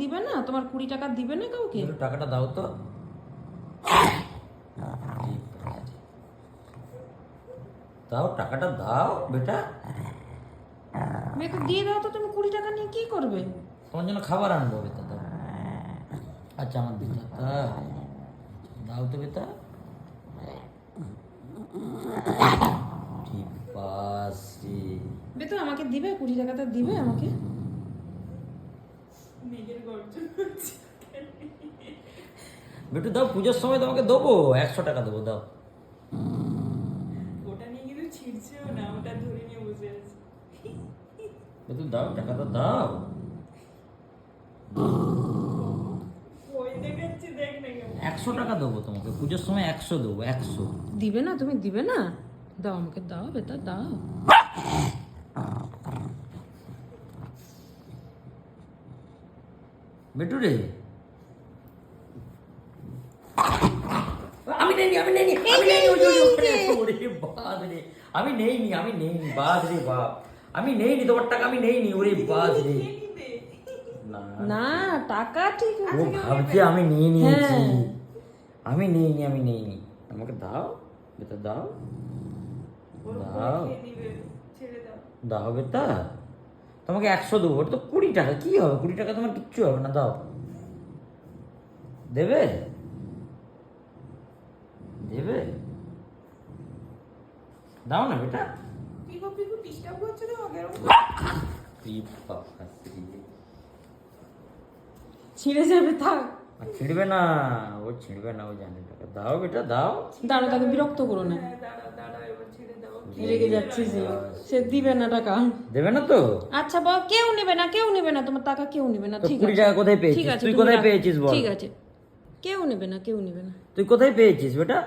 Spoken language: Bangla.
দিবে না? তোমার কুড়ি টাকা দিবে না কাউকে? টাকাটা দাও তো। দাও টাকাটা দাও বেটা। মেয়েকে দিয়ে দাও তো তুমি কুড়ি টাকা নিয়ে কি করবে? তোমার জন্য খাবার আনব বেটা দাও। আচ্ছা আমার বেটা দাও। দাও তো বেটা। ঠিক পাশে বে তো আমাকে দিবে? কুড়ি টাকাটা দিবে আমাকে? বেটু দাও পুজোর সময় তোমাকে দেবো। একশো টাকা দেবো দাও। ওটা নিয়ে কিন্তু ছিঁড়ছেও না ওটা ধরে নিয়ে বসে আছে। বেটু দাও টাকাটা দাও। একশো টাকা দেবো তোমাকে পুজোর সময় একশো দেবো একশো। দিবে না তুমি দিবে না। দাও আমাকে দাও বেটা দাও। বেটু রে আমি নেইনি আমি নেইনি আমি নেইনি ওই যে, ওই যে, ওখানে আছে, ওরে বাদ রে আমি নেইনি আমি নেইনি বাদ রে বাপ আমি নেইনি তোমার টাকা আমি নেইনি ওরে বাদ রে নিবে না না টাকা ঠিক ও আছে ভাবছে আমি নিয়ে নিয়েছি হ্যাঁ। আমি নেইনি আমি নেইনি আমাকে দাও বেটা দাও ওর দাও খেয়ে নিবে ছেড়ে দাও দাও বেটা তোমাকে একশো দেবো ওটা তো কুড়ি টাকা কী হবে? কুড়ি টাকা তোমার কিচ্ছু হবে না দাও। দেবে? দেবে? দাও না বেটা। ছিঁড়ে যাবে থাক। ছিঁড়বে না ও ছিঁড়বে না ও জানে দাও বেটা দাও। দাঁড়া তাকে বিরক্ত করো না। হ্যাঁ রেগে যাচ্ছে যে। সে দিবে না টাকা। দেবে না তো? আচ্ছা বাবা কেউ নেবে না কেউ নেবে না। তোমার টাকা কেউ নেবে না ঠিক আছে। টাকা কোথায় পেয়েছিস? ঠিক আছে তুই কোথায় পেয়েছিস বল। ঠিক আছে। কেউ নেবে না কেউ নেবে না। তুই কোথায় পেয়েছিস বেটা?